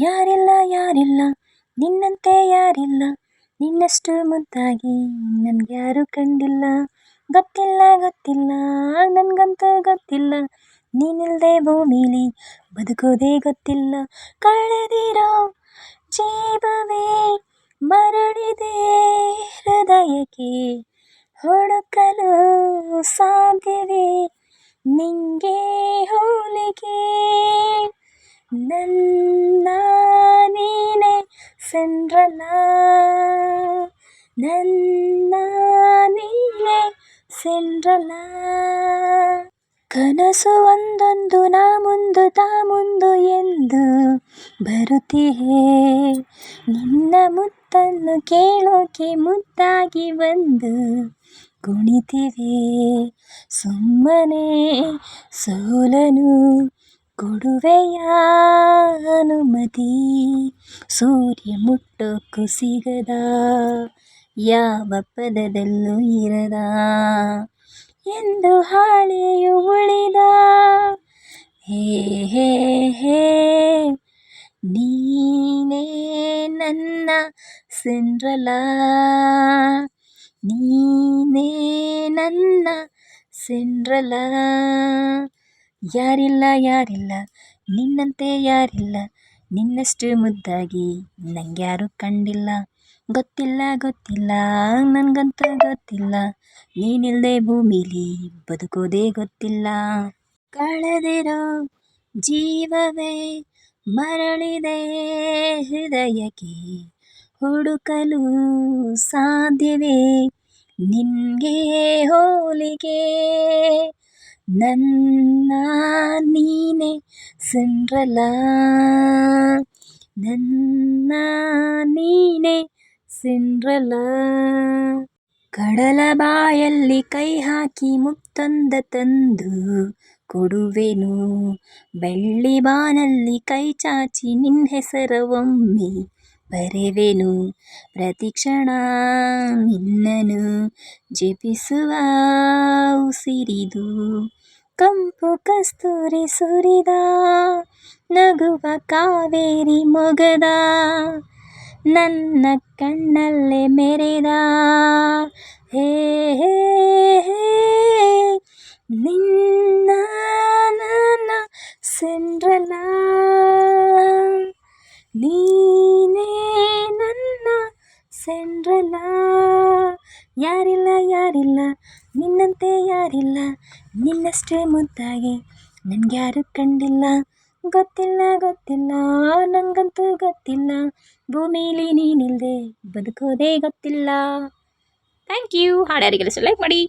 ಯಾರಿಲ್ಲ ಯಾರಿಲ್ಲ, ನಿನ್ನಂತೆ ಯಾರಿಲ್ಲ, ನಿನ್ನಷ್ಟು ಮುದ್ದಾಗಿ ನನ್ಗ್ಯಾರು ಕಂಡಿಲ್ಲ. ಗೊತ್ತಿಲ್ಲ ಗೊತ್ತಿಲ್ಲ, ನನಗಂತೂ ಗೊತ್ತಿಲ್ಲ. ನೀನಿಲ್ಲದೆ ಭೂಮಿಲಿ ಬದುಕೋದೇ ಗೊತ್ತಿಲ್ಲ. ಕಳೆದಿರೋ ಜೀವವೇ ಮರಳಿದೆ ಹೃದಯಕ್ಕೆ. ಹುಡುಕಲು ಸಾಧ್ಯವೇ ನಿಂಗೆ ಹೋಲಿಕೆ. ನನ್ನ ನೀನೆ ಸಿಂಡ್ರಲ್ಲ ನನ್ನ ನೀನೆ ಸೆಂಡ್ರಲ್ಲ ಕನಸು ಒಂದೊಂದು ನಾ ಮುಂದು ತಾ ಮುಂದು ಎಂದು ಬರುತ್ತಿಹೆ ನಿನ್ನ ಮುತ್ತನ್ನು ಕೇಳೋಕೆ ಮುದ್ದಾಗಿ ಬಂದು ಕುಣಿತಿವೆ ಸುಮ್ಮನೆ ಸೋಲನು ಕೊಡುವೆಯ ಅನುಮತಿ ಸೂರ್ಯ ಮುಟ್ಟೋಕ್ಕೂ ಸಿಗದ ಯಾವ ಪದದಲ್ಲೂ ಇರದ ಎಂದು ಹಾಳೆಯು ಉಳಿದ ಹೇ ಹೇ ಹೇ ನೀನೇ ನನ್ನ ಸಿಂಡ್ರಲ್ಲ ನೀನೇ ನನ್ನ ಸಿಂಡ್ರಲ್ಲ ಯಾರಿಲ್ಲ ಯಾರಿಲ್ಲ, ನಿನ್ನಂತೆ ಯಾರಿಲ್ಲ, ನಿನ್ನಷ್ಟು ಮುದ್ದಾಗಿ ನಂಗ್ಯಾರು ಕಂಡಿಲ್ಲ. ಗೊತ್ತಿಲ್ಲ ಗೊತ್ತಿಲ್ಲ, ನನಗಂತೂ ಗೊತ್ತಿಲ್ಲ. ನೀನಿಲ್ಲದೆ ಭೂಮಿಲಿ ಬದುಕೋದೇ ಗೊತ್ತಿಲ್ಲ. ಕಳೆದಿರೋ ಜೀವವೇ ಮರಳಿದೆ ಹೃದಯಕ್ಕೆ, ಹುಡುಕಲು ಸಾಧ್ಯವೇ? ನಿನಗೆ ಹೋಲಿಕೆ ನನ್ನ ನೀನೆ ಸಂಡ್ರಲ ನನ್ನ ನೀನೆ ಸಿಂಡ್ರಲ ಕಡಲ ಬಾಯಲ್ಲಿ ಕೈ ಹಾಕಿ ಮುತ್ತೊಂದ ತಂದು ಕೊಡುವೆನು ಬೆಳ್ಳಿ ಬಾನಲ್ಲಿ ಕೈ ಚಾಚಿ ನಿನ್ನ ಹೆಸರ ಒಮ್ಮೆ ಬರೆವೆನು ಪ್ರತಿ ಕ್ಷಣ ನಿನ್ನನು ಜಪಿಸುವ ಉಸಿರಿದು ಕಂಪು ಕಸ್ತೂರಿ ಸುರಿದ ನಗುವ ಕಾವೇರಿ ಮೊಗದ ನನ್ನ ಕಣ್ಣಲ್ಲೇ ಮೆರೆದ ಹೇ ಹೇ ಹೇ ಯಾರಿಲ್ಲ ಯಾರಿಲ್ಲ, ನಿನ್ನಂತೆ ಯಾರಿಲ್ಲ, ನಿನ್ನಷ್ಟೇ ಮುದ್ದಾಗಿ ಯಾರು ಕಂಡಿಲ್ಲ, ಗೊತ್ತಿಲ್ಲ ಗೊತ್ತಿಲ್ಲ ನನಗಂತೂ ಗೊತ್ತಿಲ್ಲ, ಭೂಮಿಲಿ ನೀನಿಲ್ಲದೆ ಬದುಕೋದೇ ಗೊತ್ತಿಲ್ಲ. ಥ್ಯಾಂಕ್ ಯು ಹಾಡು ಯಾರಿಗೆಲ್ಲ ಮಾಡಿ.